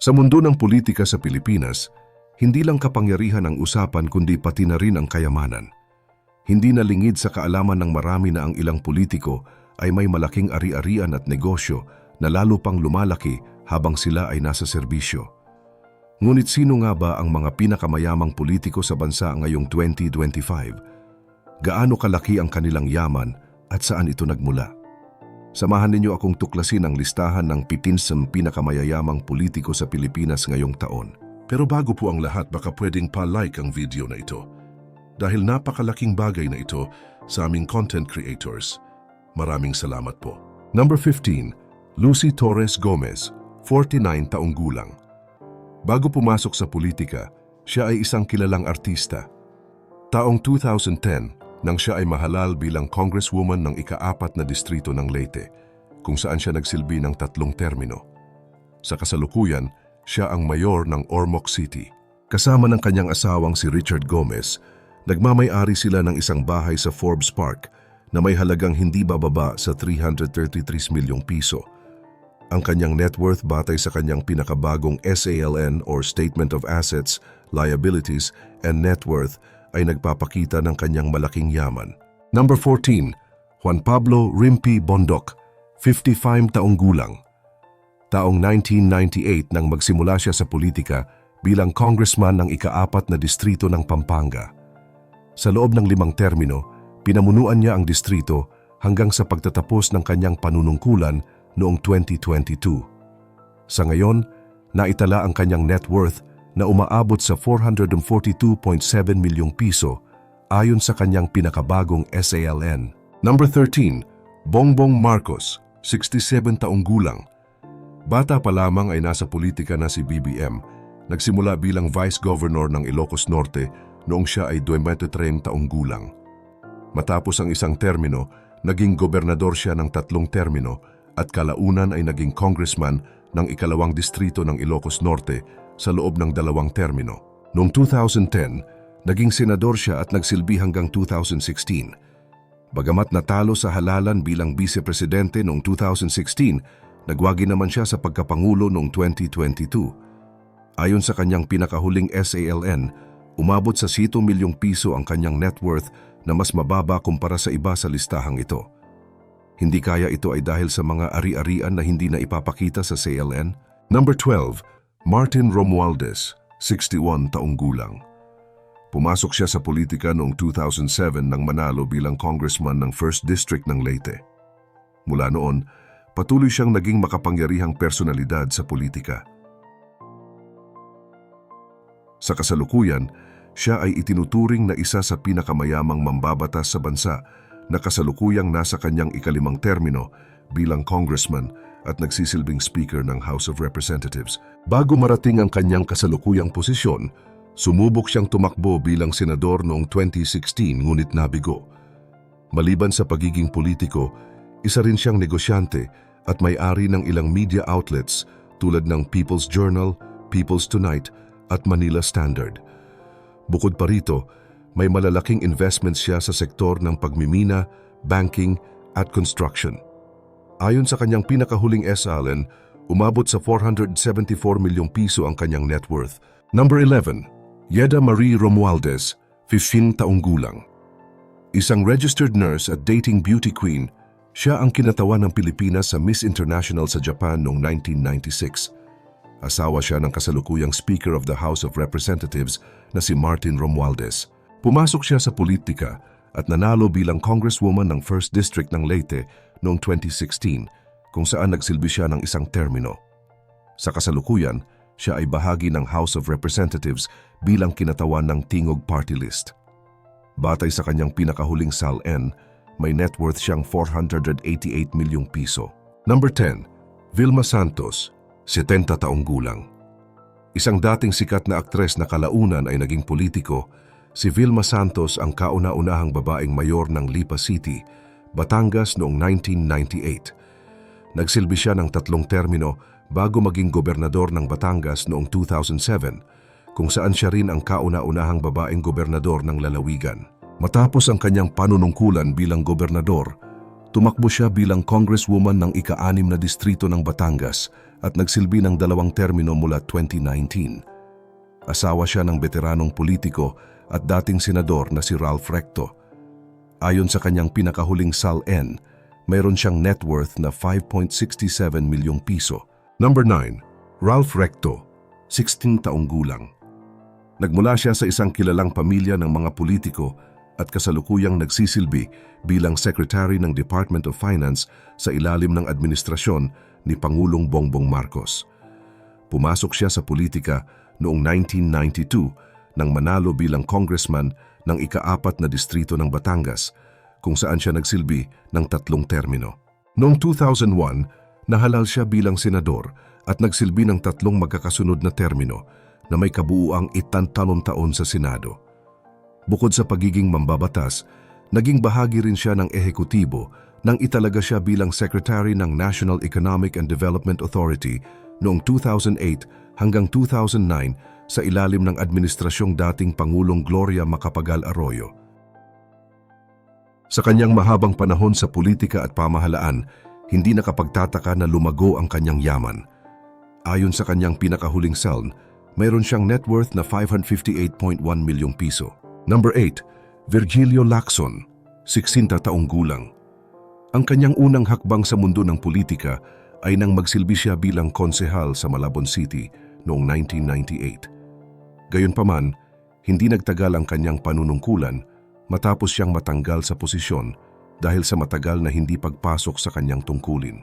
Sa mundo ng politika sa Pilipinas, hindi lang kapangyarihan ang usapan kundi pati na rin ang kayamanan. Hindi na lingid sa kaalaman ng marami na ang ilang politiko ay may malaking ari-arian at negosyo na lalo pang lumalaki habang sila ay nasa serbisyo. Ngunit sino nga ba ang mga pinakamayamang politiko sa bansa ngayong 2025? Gaano kalaki ang kanilang yaman at saan ito nagmula? Samahan ninyo akong tuklasin ang listahan ng 15 pinakamayayamang politiko sa Pilipinas ngayong taon. Pero bago po ang lahat, baka pwedeng pa-like ang video na ito. Dahil napakalaking bagay na ito sa aming content creators. Maraming salamat po. Number 15, Lucy Torres Gomez, 49 taong gulang. Bago pumasok sa politika, siya ay isang kilalang artista. Taong 2010, nang siya ay mahalal bilang congresswoman ng ikaapat na distrito ng Leyte, kung saan siya nagsilbi ng tatlong termino. Sa kasalukuyan, siya ang mayor ng Ormoc City. Kasama ng kanyang asawang si Richard Gomez, nagmamay-ari sila ng isang bahay sa Forbes Park na may halagang hindi bababa sa 333 milyong piso. Ang kanyang net worth batay sa kanyang pinakabagong SALN or Statement of Assets, Liabilities, and Net Worth ay nagpapakita ng kanyang malaking yaman. Number 14, Juan Pablo Rimpi Bondoc, 55 taong gulang. Taong 1998 nang magsimula siya sa politika bilang congressman ng ikaapat na distrito ng Pampanga. Sa loob ng limang termino, pinamunuan niya ang distrito hanggang sa pagtatapos ng kanyang panunungkulan noong 2022. Sa ngayon, naitala ang kanyang net worth na umaabot sa 442.7 milyong piso ayon sa kanyang pinakabagong SALN. Number 13, Bongbong Marcos, 67 taong gulang. Bata pa lamang ay nasa politika na si BBM. Nagsimula bilang Vice Governor ng Ilocos Norte noong siya ay 23 taong gulang. Matapos ang isang termino, naging gobernador siya ng tatlong termino at kalaunan ay naging congressman ng ikalawang distrito ng Ilocos Norte sa loob ng dalawang termino. Noong 2010, naging senador siya at nagsilbi hanggang 2016. Bagamat natalo sa halalan bilang vice-presidente noong 2016, nagwagi naman siya sa pagkapangulo noong 2022. Ayon sa kanyang pinakahuling SALN, umabot sa 7 milyong piso ang kanyang net worth na mas mababa kumpara sa iba sa listahang ito. Hindi kaya ito ay dahil sa mga ari-arian na hindi na ipapakita sa SALN. Number 12, Martin Romualdez, 61 taong gulang. Pumasok siya sa politika noong 2007 nang manalo bilang congressman ng 1st District ng Leyte. Mula noon, patuloy siyang naging makapangyarihang personalidad sa politika. Sa kasalukuyan, siya ay itinuturing na isa sa pinakamayamang mambabatas sa bansa na kasalukuyang nasa kanyang ikalimang termino bilang congressman at nagsisilbing speaker ng House of Representatives. Bago marating ang kanyang kasalukuyang posisyon, sumubok siyang tumakbo bilang senador noong 2016 ngunit nabigo. Maliban sa pagiging politiko, isa rin siyang negosyante at may-ari ng ilang media outlets tulad ng People's Journal, People's Tonight at Manila Standard. Bukod pa rito, may malalaking investments siya sa sektor ng pagmimina, banking at construction. Ayon sa kanyang pinakahuling SALN, umabot sa 474 milyong piso ang kanyang net worth. Number 11, Yeda Marie Romualdez, 15 taong gulang. Isang registered nurse at dating beauty queen, siya ang kinatawan ng Pilipinas sa Miss International sa Japan noong 1996. Asawa siya ng kasalukuyang Speaker of the House of Representatives na si Martin Romualdez. Pumasok siya sa politika at nanalo bilang congresswoman ng 1st District ng Leyte noong 2016 kung saan nagsilbi siya ng isang termino. Sa kasalukuyan, siya ay bahagi ng House of Representatives bilang kinatawan ng Tingog Party List. Batay sa kanyang pinakahuling SALN, may net worth siyang 488 milyong piso. Number 10, Vilma Santos, 70 taong gulang. Isang dating sikat na aktres na kalaunan ay naging politiko, si Vilma Santos ang kauna-unahang babaeng mayor ng Lipa City, Batangas noong 1998. Nagsilbi siya ng tatlong termino bago maging gobernador ng Batangas noong 2007, kung saan siya rin ang kauna-unahang babaeng gobernador ng lalawigan. Matapos ang kanyang panunungkulan bilang gobernador, tumakbo siya bilang congresswoman ng ika-anim na distrito ng Batangas at nagsilbi ng dalawang termino mula 2019. Asawa siya ng veteranong politiko at dating senador na si Ralph Recto. Ayon sa kanyang pinakahuling SAL-N, mayroon siyang net worth na 5.67 milyong piso. Number 9. Ralph Recto, 16 taong gulang. Nagmula siya sa isang kilalang pamilya ng mga politiko at kasalukuyang nagsisilbi bilang Secretary ng Department of Finance sa ilalim ng administrasyon ni Pangulong Bongbong Marcos. Pumasok siya sa politika noong 1992 nang manalo bilang congressman ng ikaapat na distrito ng Batangas kung saan siya nagsilbi ng tatlong termino. Noong 2001, nahalal siya bilang senador at nagsilbi ng tatlong magkakasunod na termino na may kabuuang itantanon taon sa Senado. Bukod sa pagiging mambabatas, naging bahagi rin siya ng ehekutibo nang italaga siya bilang Secretary ng National Economic and Development Authority noong 2008 hanggang 2009 sa ilalim ng administrasyong dating Pangulong Gloria Macapagal Arroyo. Sa kanyang mahabang panahon sa politika at pamahalaan, hindi nakapagtataka na lumago ang kanyang yaman. Ayon sa kanyang pinakahuling seln, mayroon siyang net worth na 558.1 milyong piso. Number 8, Virgilio Lacson, 60 taong gulang. Ang kanyang unang hakbang sa mundo ng politika ay nang magsilbi siya bilang konsehal sa Malabon City noong 1998. Gayunpaman, hindi nagtagal ang kanyang panunungkulan matapos siyang matanggal sa posisyon dahil sa matagal na hindi pagpasok sa kanyang tungkulin.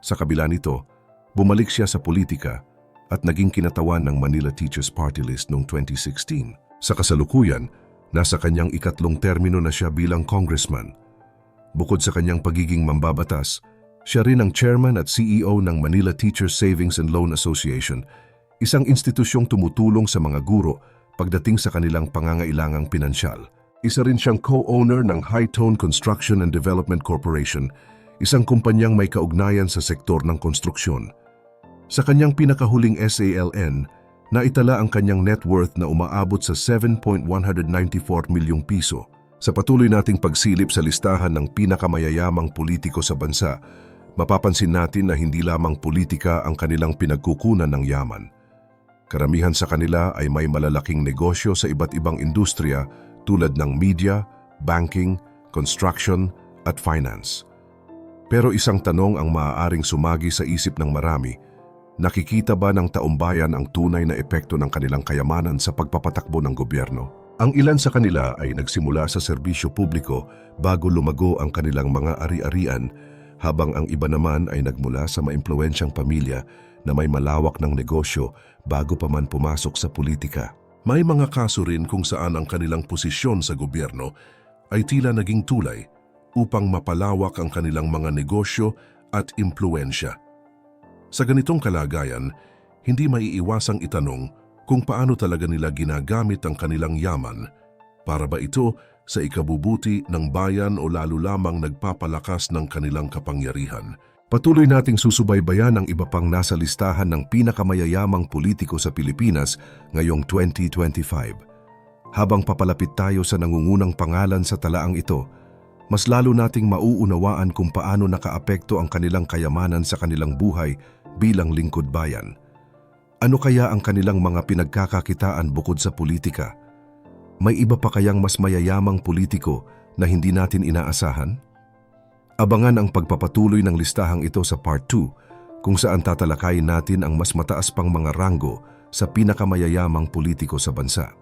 Sa kabila nito, bumalik siya sa politika at naging kinatawan ng Manila Teachers Party List noong 2016. Sa kasalukuyan, nasa kanyang ikatlong termino na siya bilang congressman. Bukod sa kanyang pagiging mambabatas, siya rin ang chairman at CEO ng Manila Teachers Savings and Loan Association, isang institusyong tumutulong sa mga guro pagdating sa kanilang pangangailangang pinansyal. Isa rin siyang co-owner ng High Tone Construction and Development Corporation, isang kumpanyang may kaugnayan sa sektor ng konstruksyon. Sa kanyang pinakahuling SALN, naitala ang kanyang net worth na umaabot sa 7.194 milyong piso. Sa patuloy nating pagsilip sa listahan ng pinakamayayamang politiko sa bansa, mapapansin natin na hindi lamang politika ang kanilang pinagkukunan ng yaman. Karamihan sa kanila ay may malalaking negosyo sa iba't ibang industriya tulad ng media, banking, construction at finance. Pero isang tanong ang maaaring sumagi sa isip ng marami, nakikita ba ng taumbayan ang tunay na epekto ng kanilang kayamanan sa pagpapatakbo ng gobyerno? Ang ilan sa kanila ay nagsimula sa serbisyo publiko bago lumago ang kanilang mga ari-arian habang ang iba naman ay nagmula sa maimpluwensyang pamilya na may malawak ng negosyo bago pa man pumasok sa politika. May mga kaso rin kung saan ang kanilang posisyon sa gobyerno ay tila naging tulay upang mapalawak ang kanilang mga negosyo at impluensya. Sa ganitong kalagayan, hindi maiiwasang itanong kung paano talaga nila ginagamit ang kanilang yaman. Para ba ito sa ikabubuti ng bayan o lalo lamang nagpapalakas ng kanilang kapangyarihan? Patuloy nating susubaybayan ang iba pang nasa listahan ng pinakamayayamang politiko sa Pilipinas ngayong 2025. Habang papalapit tayo sa nangungunang pangalan sa talaang ito, mas lalo nating mauunawaan kung paano nakaapekto ang kanilang kayamanan sa kanilang buhay bilang lingkod bayan. Ano kaya ang kanilang mga pinagkakakitaan bukod sa politika? May iba pa kayang mas mayayamang politiko na hindi natin inaasahan? Abangan ang pagpapatuloy ng listahang ito sa Part 2 kung saan tatalakayin natin ang mas mataas pang mga ranggo sa pinakamayayamang politiko sa bansa.